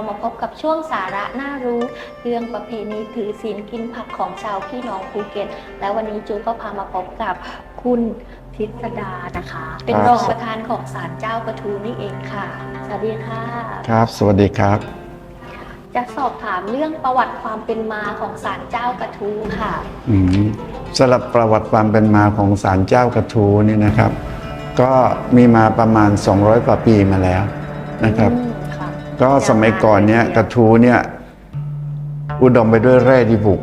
เรามาพบกับช่วงสาระน่ารู้ เรื่องประเพณีถือศีลกินผักของชาวพี่น้องภูเก็ต และวันนี้จูก็พามาพบกับคุณทิศดานะคะ เป็นครับรองประธานของศาลเจ้ากระทูนี่เองค่ะ สวัสดีค่ะ ครับ สวัสดีครับ จะสอบถามเรื่องประวัติความเป็นมาของศาลเจ้ากระทูค่ะอืมสำหรับประวัติความเป็นมาของศาลเจ้ากระทูนี่นะครับ ก็มีมาประมาณ 200 กว่าปีมาแล้วนะครับอืมค่ะ ก็สมัยก่อนเนี้ยกระทูเนี่ยอุดมไปด้วยแร่ดีบุก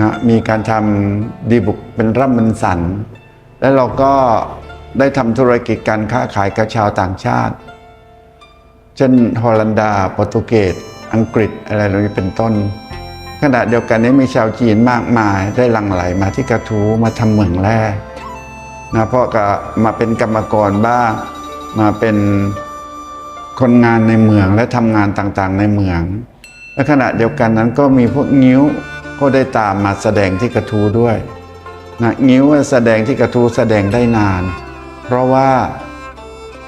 นะมีการทำดีบุกเป็นร่ำเป็นสัน แล้วเราก็ได้ทำธุรกิจการค้าขายกับชาวต่างชาติ เช่นฮอลันดาโปรตุเกส อังกฤษอะไรเหล่านี้เป็นต้น ขณะเดียวกันนี้มีชาวจีนมากมายได้หลั่งไหลมาที่กระทูมาทำเหมืองแร่นะเพราะก็มาเป็นกรรมกรบ้างมาเป็น คนงานในเมืองและทำงานต่างๆ ในเมือง และขณะเดียวกันนั้นก็มีพวกงิ้วก็ได้ตามมาแสดงที่กระทูด้วยนะงิ้วแสดงที่กระทูแสดงได้นาน เพราะว่า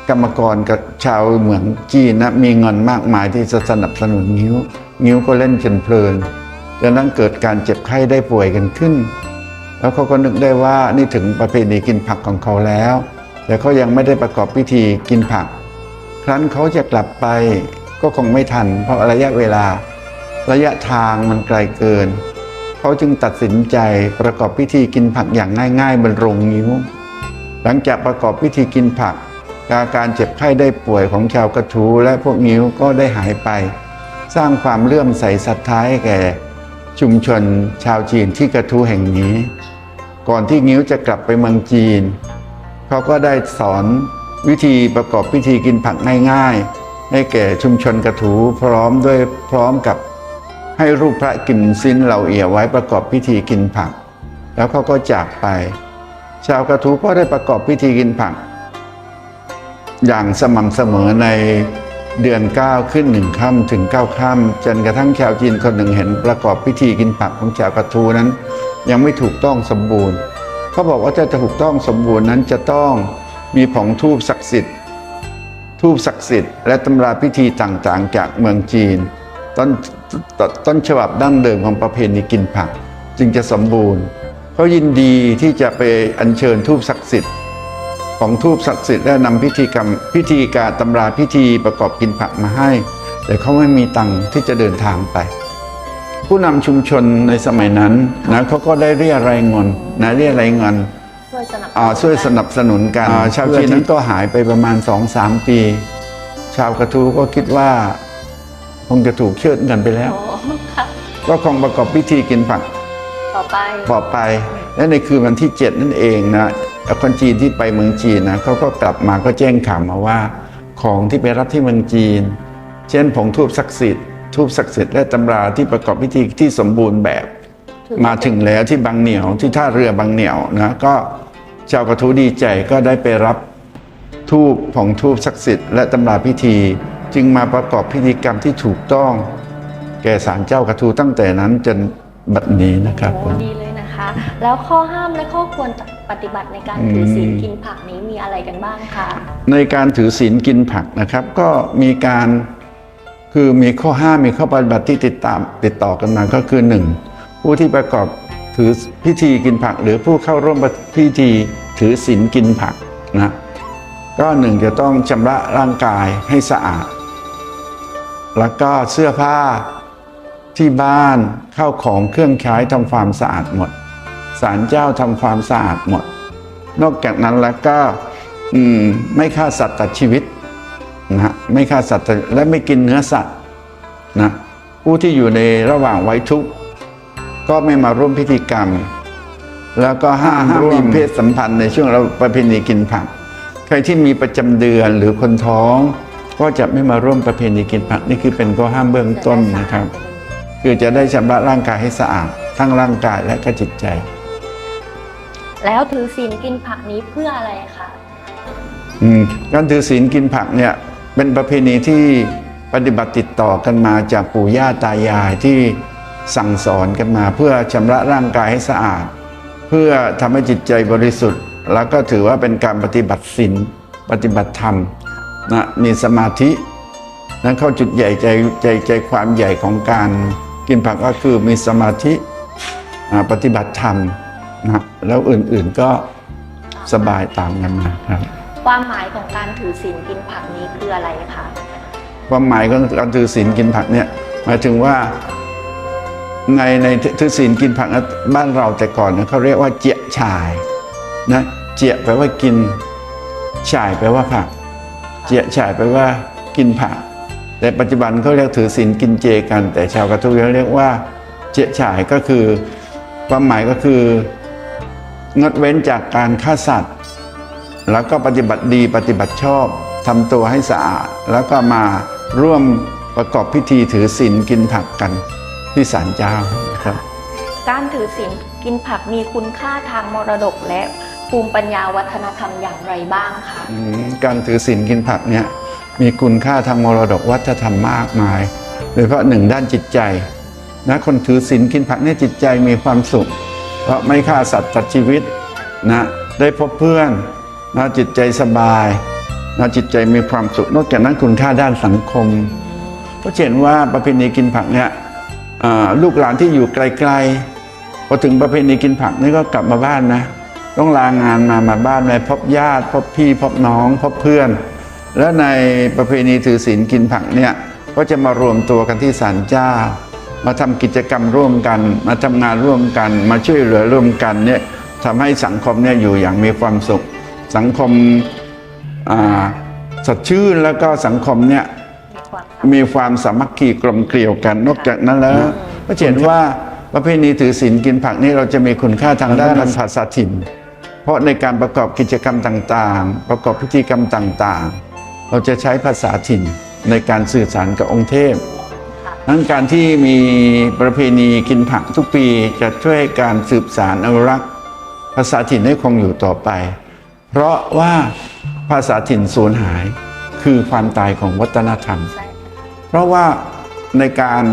กรรมกรกับชาวเหมืองจีนนะมีเงินมากมายที่จะสนับสนุนงิ้ว งิ้วก็เล่นจนเพลินจนนั้นเกิดการเจ็บไข้ได้ป่วยกันขึ้น แล้วเขาก็นึกได้ว่านี่ถึงประเพณีกินผักของเขาแล้ว แต่เขายังไม่ได้ประกอบพิธีกินผัก ครั้นเขาจะกลับไปก็คงไม่ทัน เพราะระยะเวลา ระยะทางมันไกลเกิน เขาจึงตัดสินใจประกอบพิธีกินผักอย่างง่ายๆบนโรงนิ้ว หลังจากประกอบพิธีกินผัก อาการเจ็บไข้ได้ป่วยของชาวกระทูและพวกนิ้วก็ได้หายไป สร้างความเลื่อมใสศรัทธาให้แก่ ชุมชนชาวจีนที่กระทูแห่งนี้ ก่อนที่งิ้วจะกลับไปเมืองจีน เขาก็ได้สอน วิธีประกอบพิธีกินผักง่ายๆ ให้แก่ชุมชนกระถูพร้อมด้วยพร้อมกับให้รูปพระกิมซินเหล่าเอียไว้ประกอบพิธีกินผัก แล้วเขาก็จากไป ชาวกระถูก็ได้ประกอบพิธีกินผัก อย่างสม่ำเสมอในเดือน 9 ขึ้นหนึ่งค่ำถึง 9 ค่ำจนกระทั่งชาวจีนคนหนึ่งเห็นประกอบพิธีกินผักของชาวกระทูนั้น ยังไม่ถูกต้องสมบูรณ์เขาบอกว่าจะถูกต้องสมบูรณ์นั้นจะต้อง มีผงทูบศักดิ์สิทธิ์ทูบศักดิ์สิทธิ์และตำราพิธีต่างๆ จากเมืองจีน ต้นตต้นฉบับดั้งเดิมของประเพณีกินผัก จึงจะสมบูรณ์เขายินดีที่จะไปอัญเชิญทูบศักดิ์สิทธิ์ของทูบศักดิ์สิทธิ์และนำพิธีกรรมพิธีการตำราพิธีประกอบกินผักมาให้ แต่เขาไม่มีตังค์ที่จะเดินทางไป ผู้นำชุมชนในสมัยนั้นนะเขาก็ได้เรียรายเงินนะเรียรายเงิน ช่วยสนับอ่าช่วยสนับสนุนกันอ่าชาวจีนนั้นก็หายไปประมาณ 2-3 ปี ชาวกระทูก็คิดว่า คงจะถูกเชิดเงินไปแล้ว โอ้ค่ะก็คงประกอบพิธีกินผัก ต่อไป ต่อไปและในคืนวันที่ 7 นั่นเองนะคนจีนที่ไปเมืองจีนนะเขาก็กลับมาก็แจ้งข่าวมาว่า ของที่ไปรับที่เมืองจีน เช่นผงทูบศักดิ์สิทธิ์ทูบศักดิ์สิทธิ์และตำราที่ประกอบพิธีที่สมบูรณ์แบบ มาถึงแล้วที่บางเหนียวที่ท่าเรือบางเหนียวนะก็ ชาวกระทูดีใจก็ได้ไปรับทูบผงทูบศักดิ์สิทธิ์และตำราพิธีจึงมาประกอบพิธีกรรมที่ถูกต้อง แก่ศาลเจ้ากระทูตั้งแต่นั้นจนบัดนี้นะครับผโอ้มดีเลยนะคะ แล้วข้อห้ามและข้อควรปฏิบัติในการถือศีลกินผักนี้มีอะไรกันบ้างคะในการถือศีลกินผักนะครับ ก็มีการคือมีข้อห้ามมีข้อปฏิบัติที่ติดตามติดต่อกันมาก็คือหนึ่งผู้ที่ประกอบ ถือพิธีกินผัก หรือผู้เข้าร่วมพิธีถือศีลกินผักนะก็หนึ่งจะต้องชำระร่างกายให้สะอาด แล้วก็เสื้อผ้าที่บ้านเข้าของเครื่องใช้ทำความสะอาดหมดศาลเจ้าทำความสะอาดหมด นอกจากนั้นแล้วก็มไม่ฆ่าสัตว์ตัดชีวิตนะฮะไม่ฆ่าสัตว์และไม่กินเนื้อสัตว์นะผู้ที่อยู่ในระหว่างไว้ทุกข์ ก็ไม่มาร่วมพิธีกรรม แล้วก็ห้ามร่วมเพศสัมพันธ์ในช่วงเราประเพณีกินผัก ใครที่มีประจำเดือนหรือคนท้อง ก็จะไม่มาร่วมประเพณีกินผักนี่คือเป็นข้อห้ามเบื้องต้นนะครับ คือจะได้ชำระร่างกายให้สะอาดทั้งร่างกายและก็จิตใจ แล้วถือศีลกินผักนี้เพื่ออะไรคะอืมการถือศีลกินผักเนี่ยเป็นประเพณีที่ปฏิบัติติดต่อกันมาจากปู่ย่าตายายที่ สั่งสอนกันมาเพื่อชำระร่างกายให้สะอาด เพื่อทำให้จิตใจบริสุทธิ์ แล้วก็ถือว่าเป็นการปฏิบัติศีลปฏิบัติธรรมนะมีสมาธิ นั้นเข้าจุดใหญ่ใจใจใจความใหญ่ของการกินผักก็คือมีสมาธิอ่าปฏิบัติธรรมนะแล้วอื่นๆก็สบายตามกันมาครับ ความหมายของการถือศีลกินผักนี้คืออะไรคะความหมายของการถือศีลกินผักเนี่ยหมายถึงว่า ในในถือศีลกินผักบ้านเราแต่ก่อนเขาเรียกว่าเจียฉายนะเจียแปลว่ากินฉายแปลว่าผัก เจียฉายแปลว่ากินผัก แต่ปัจจุบันเขาเรียกถือศีลกินเจกัน แต่ชาวกระทุเขาเรียกว่า เจียฉายก็คือความหมายก็คืองดเว้นจากการฆ่าสัตว์ แล้วก็ปฏิบัติดีปฏิบัติชอบทำตัวให้สะอาด แล้วก็มาร่วมประกอบพิธีถือศีลกินผักกัน ที่ศาลเจ้านะครับการถือศีลกินผักมีคุณค่าทางมรดกและภูมิปัญญาวัฒนธรรมอย่างไรบ้างคะอืมการถือศีลกินผักเนี่ยมีคุณค่าทางมรดกวัฒนธรรมมากมายโดยเฉพาะหนึ่งด้านจิตใจนะคนถือศีลกินผักเนี่ยจิตใจมีความสุข เพราะไม่ฆ่าสัตว์ตัดชีวิตนะได้พบเพื่อนนะจิตใจสบายนะจิตใจมีความสุข นอกจากนั้นคุณค่าด้านสังคมก็เห็นว่าประเพณีกินผักเนี่ยอ่า ลูกหลานที่อยู่ไกลๆพอถึงประเพณีกินผักนี่ก็กลับมาบ้านนะ ต้องลางานมามาบ้านเลยพบญาติพบพี่พบน้องพบเพื่อน แล้วในประเพณีถือศีลกินผักเนี่ยก็จะมารวมตัวกันที่ศาลเจ้า มาทำกิจกรรมร่วมกัน มาทำงานร่วมกัน มาช่วยเหลือร่วมกันเนี่ยทำให้สังคมเนี่ยอยู่อย่างมีความสุข สังคมสดชื่นแล้วก็สังคมเนี่ย มีความสามัคคีมีความสามัคคีกลมเกลียวกัน นอกจากนั้นแล้วก็เห็นว่าประเพณีถือศีลกินผักนี่เราจะมีคุณค่าทางด้านภาษาถิ่น เพราะในการประกอบกิจกรรมต่างๆ ประกอบพิธีกรรมต่างๆ เราจะใช้ภาษาถิ่นในการสื่อสารกับองค์เทพนั้นการที่มีประเพณีกินผักทุกปีจะช่วยให้การสืบสารอนุรักษ์ ภาษาถิ่นให้คงอยู่ต่อไป เพราะว่าภาษาถิ่นสูญหายคือความตายของวัฒนธรรมใช่เพ ราะว่าในการ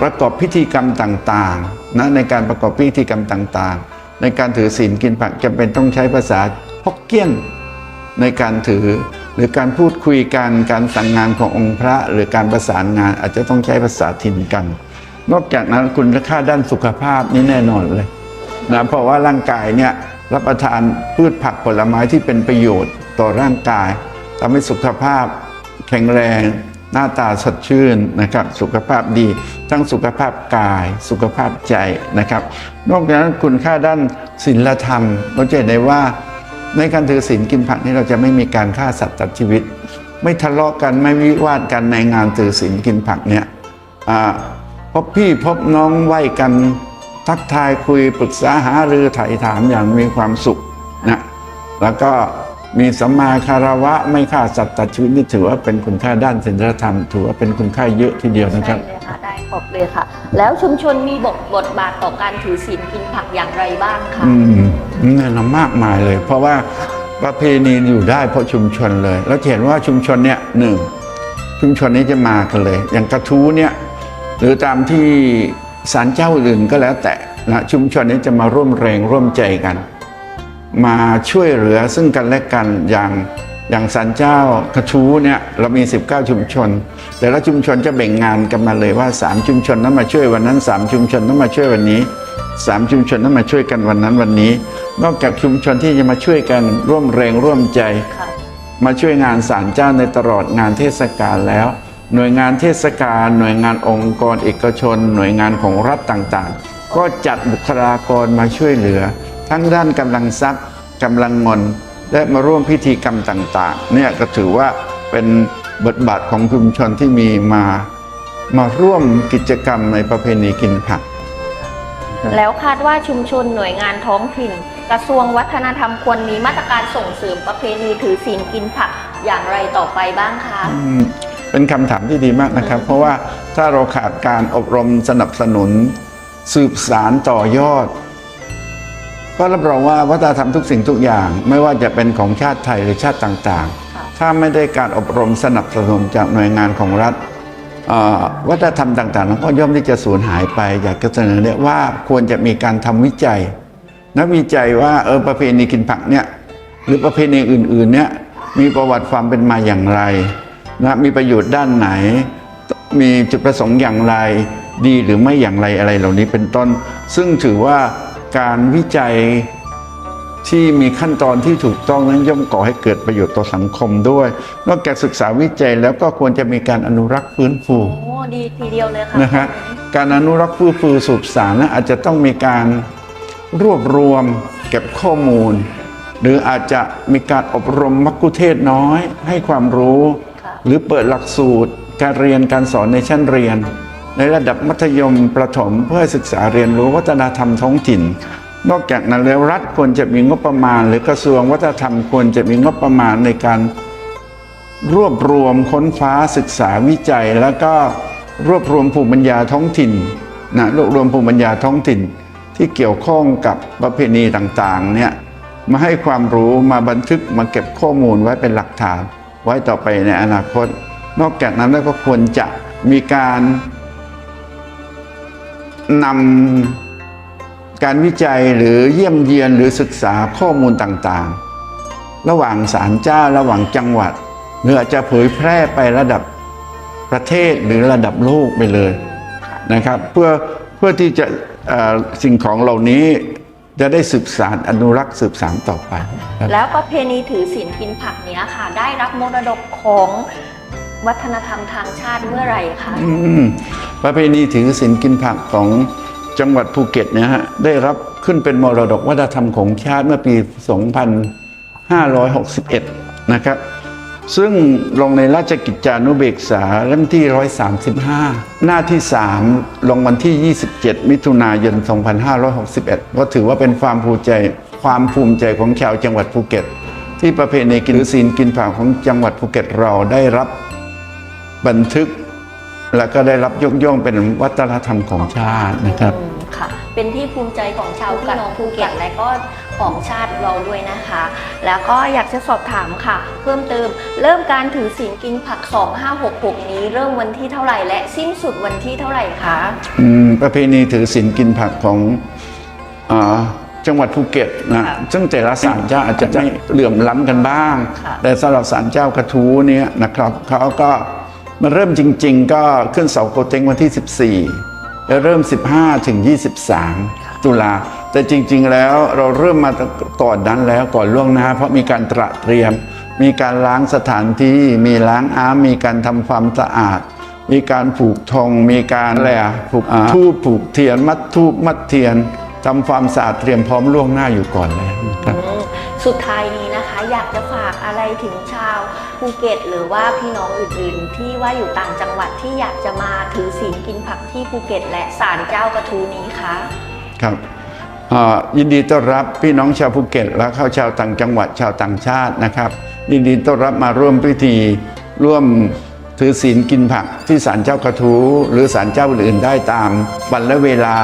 ประกอบพิธีกรรมต่างๆนะในการประกอบพิธีกรรมต่างๆ ในการถือศีลกินผักจำเป็นต้องใช้ภาษาฮกเกี้ยนในการถือหรือการพูดคุยกันการสั่งงานขององค์พระ หรือการประสานงานอาจจะต้องใช้ภาษาถิ่นกัน นอกจากนั้นคุณค่าด้านสุขภาพนี่แน่นอนเลยนะเพราะว่าร่างกายเนี่ยรับประทานพืชผักผลไม้ที่เป็นประโยชน์ต่อร่างกายทำให้สุขภาพแข็งแรง หน้าตาสดชื่นนะครับ สุขภาพดี ทั้งสุขภาพกาย สุขภาพใจนะครับ นอกจากนั้นคุณค่าด้านศีลธรรม เราจะเห็นได้ว่า ในการถือศีลกินผักนี่เราจะไม่มีการฆ่าสัตว์ตัดชีวิต ไม่ทะเลาะกันไม่วิวาทกันในงานถือศีลกินผักเนี่ยพบพี่พบน้องไหวกันทักทายคุยปรึกษาหารือไถ่ถามอย่างมีความสุขนะแล้วก็ มีสัมมาคารวะไม่ฆ่าสัตว์ตัดชีวิตนี่ถือว่าเป็นคุณค่าด้านศีลธรรม ถือว่าเป็นคุณค่าเยอะทีเดียวนะคใช่รับเลยค่ะได้ครบเลยค่ะ แล้วชุมชนมีบทบทบาทต่อการถือศีลกินผักอย่างไรบ้างคะอืมแน่นอนมากมายเลย เพราะว่าประเพณีอยู่ได้เพราะชุมชนเลย แล้วจะเห็นว่าชุมชนเนี่ยหนึ่งชุมชนนี้จะมากันเลย อย่างกระทู้เนี่ยหรือตามที่ศาลเจ้าอื่นก็แล้วแต่นะชุมชนนี้จะมาร่วมแรงร่วมใจกัน มาช่วยเหลือซึ่งกันและกันอย่างอย่างศาลเจ้ากระทู้เนี่ยเรามี 19 ชุมชน แต่ละชุมชนจะแบ่งงานกันมาเลยว่า 3 ชุมชนนั้นมาช่วยวันนั้น 3 ชุมชนนั้นมาช่วยวันนี้ 3 ชุมชนนั้นมาช่วยกันวันนั้นวันนี้ นอกจากชุมชนที่จะมาช่วยกันร่วมแรงร่วมใจ มาช่วยงานศาลเจ้าในตลอดงานเทศกาลแล้ว หน่วยงานเทศกาลหน่วยงานองค์กรเอกชน หน่วยงานของรัฐต่างๆ ก็จัดบุคลากรมาช่วยเหลือ ทั้งด้านกำลังทรัพย์กำลังเงินและมาร่วมพิธีกรรมต่างๆเนี่ยก็ถือว่าเป็นบทบาทของชุมชนที่มีมามาร่วมกิจกรรมในประเพณีกินผัก แล้วคาดว่าชุมชนหน่วยงานท้องถิ่น กระทรวงวัฒนธรรมควรมีมาตรการส่งเสริมประเพณีถือศีลกินผักอย่างไรต่อไปบ้างคะอืมเป็นคำถามที่ดีมากนะครับ เพราะว่าถ้าเราขาดการอบรมสนับสนุน สืบสารต่อยอด ก็รับรองว่าวัฒนธรรมทุกสิ่งทุกอย่าง ไม่ว่าจะเป็นของชาติไทยหรือชาติต่างค่ะๆถ้าไม่ได้การอบรมสนับสนุนจากหน่วยงานของรัฐเอ่อวัฒนธรรมต่างๆนั้นก็ย่อมที่จะสูญหายไป อยากจะเสนอเนี่ยว่าควรจะมีการทำวิจัย นักวิจัยว่าเออประเพณีกินผักเนี่ยหรือประเพณีอื่นๆเนี่ยมีประวัติความเป็นมาอย่างไรนะมีประโยชน์ด้านไหน มีจุดประสงค์อย่างไร ดีหรือไม่อย่างไรอะไรเหล่านี้เป็นต้น ซึ่งถือว่า การวิจัยที่มีขั้นตอนที่ถูกต้องนั้นย่อมก่อให้เกิดประโยชน์ต่อสังคมด้วย นอกจากศึกษาวิจัยแล้วก็ควรจะมีการอนุรักษ์ฟื้นฟูโอ้ดีทีเดียวเลยค่ะนะครับการอนุรักษ์ฟื้นฟูสืบสารนะอาจจะต้องมีการรวบรวมเก็บข้อมูล หรืออาจจะมีการอบรมมักคุเทศก์น้อย ให้ความรู้ค่ะหรือเปิดหลักสูตรการเรียนการสอนในชั้นเรียน ในระดับมัธยมประถมเพื่อศึกษาเรียนรู้วัฒนธรรมท้องถิ่น นอกจากนั้นแล้วรัฐควรจะมีงบประมาณ หรือกระทรวงวัฒนธรรมควรจะมีงบประมาณในการรวบรวมค้นฟ้าศึกษาวิจัย แล้วก็รวบรวมภูมิปัญญาท้องถิ่นนะรวบรวมภูมิปัญญาท้องถิ่น ที่เกี่ยวข้องกับประเพณีต่างๆเนี่ยมาให้ความรู้มาบันทึกมาเก็บข้อมูลไว้เป็นหลักฐาน ไว้ต่อไปในอนาคต นอกจากนั้นแล้วก็ควรจะมีการ นำการวิจัยหรือเยี่ยมเยียนหรือศึกษาข้อมูลต่างๆ ระหว่างศาลเจ้าระหว่างจังหวัด หรืออาจจะเผยแพร่ไประดับประเทศหรือระดับโลกไปเลยนะครับ เพื่อเพื่อที่จะสิ่งของเหล่านี้จะได้สืบสานอนุรักษ์สืบสานต่อไป แล้วประเพณีถือศีลกินผักเนี้ยค่ะ ได้รับมรดกของ วัฒนธรรมทางชาติเมื่อไหร่คะประเพณีถือศีลกินผักของจังหวัดภูเก็ตเนี่ยฮะได้รับขึ้นเป็นมรดกวัฒนธรรมของชาติเมื่อปี 2561 นะครับ ซึ่งลงในราชกิจจานุเบกษาเล่มที่ 135 หน้าที่ 3 ลงวันที่ 27 มิถุนายน 2561 ก็ถือว่าเป็นความภูมิใจความภูมิใจของชาวจังหวัดภูเก็ต ที่ประเพณีกินศีลกินผักของจังหวัดภูเก็ตเราได้รับ บันทึก แล้วก็ได้รับยกย่องเป็นวัฒนธรรมของชาตินะครับอืมค่ะ เป็นที่ภูมิใจของชาวพี่น้องภูเก็ตและก็ของชาติเราด้วยนะคะ แล้วก็อยากจะสอบถามค่ะ เพิ่มเติม เริ่มการถือศีลกินผัก 2566 นี้เริ่มวันที่เท่าไหร่และสิ้นสุดวันที่เท่าไหร่คะอืมประเพณีถือศีลกินผักของอาจังหวัดภูเก็ตนะซึ่งแต่ละศาลเจ้าอาจจะไม่เหลื่อมล้ำกันบ้าง แต่สำหรับศาลเจ้ากระทู้เนี่ยนะครับเขาก็ มาเริ่มจริง ๆ ก็ขึ้นเสาโกเต็งวันที่ 14 แล้วเริ่ม 15 ถึง 23 ตุลา แต่จริง ๆ แล้วเราเริ่มมาก่อนนั้นแล้วก่อนล่วงหน้า เพราะมีการตระเตรียม มีการล้างสถานที่ มีล้างอ้ามมีการทำความสะอาด มีการผูกธง มีการอะไรอะผูกทูบผูกเทียน มัดทูบมัดเทียนทำความสะอาดเตรียมพร้อมล่วงหน้าอยู่ก่อนแล้วนะครับอืมสุดท้ายนี้นะคะ อยากจะฝากอะไรถึงชาวภูเก็ต หรือว่าพี่น้องอื่นๆ ที่ว่าอยู่ต่างจังหวัดที่อยากจะมาถือศีลกินผักที่ภูเก็ต และศาลเจ้ากระทูนี้คะครับยินดีต้อนรับพี่น้องชาวภูเก็ต และเข้าชาวต่างจังหวัดชาวต่างชาตินะครับ ยินดีต้อนรับมาร่วมพิธีร่วมถือศีลกินผักที่ศาลเจ้ากระทูหรือศาลเจ้าอื่นได้ตามวันและเวลา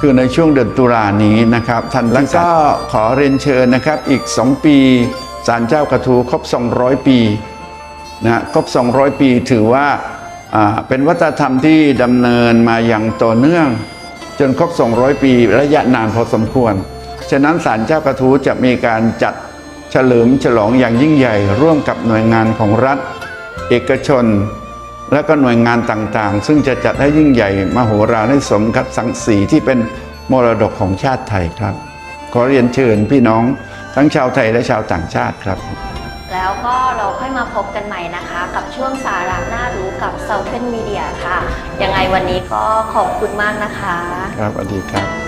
คือในช่วงเดือนตุลานี้นะครับท่านแล้วก็ขอเรียนเชิญนะครับอีก 2 ปีศาลเจ้ากระทูครบ 200 ปีนะครบ 200 ปีถือว่าเป็นวัฒนธรรมที่ดำเนินมาอย่างต่อเนื่อง จนครบ 200 ปีระยะนานพอสมควร ฉะนั้นศาลเจ้ากระทูจะมีการจัดเฉลิมฉลองอย่างยิ่งใหญ่ ร่วมกับหน่วยงานของรัฐ เอกชน และก็หน่วยงานต่างๆ ซึ่งจะจัดให้ยิ่งใหญ่มโหฬารให้สมกับสังสีที่เป็นมรดกของชาติไทยครับ ขอเรียนเชิญพี่น้องทั้งชาวไทยและชาวต่างชาติครับ แล้วก็เราค่อยมาพบกันใหม่นะคะ กับช่วงสาระน่ารู้กับ Southern Media ค่ะ ยังไงวันนี้ก็ขอบคุณมากนะคะ ครับสวัสดีครับสวัสดีค่ะ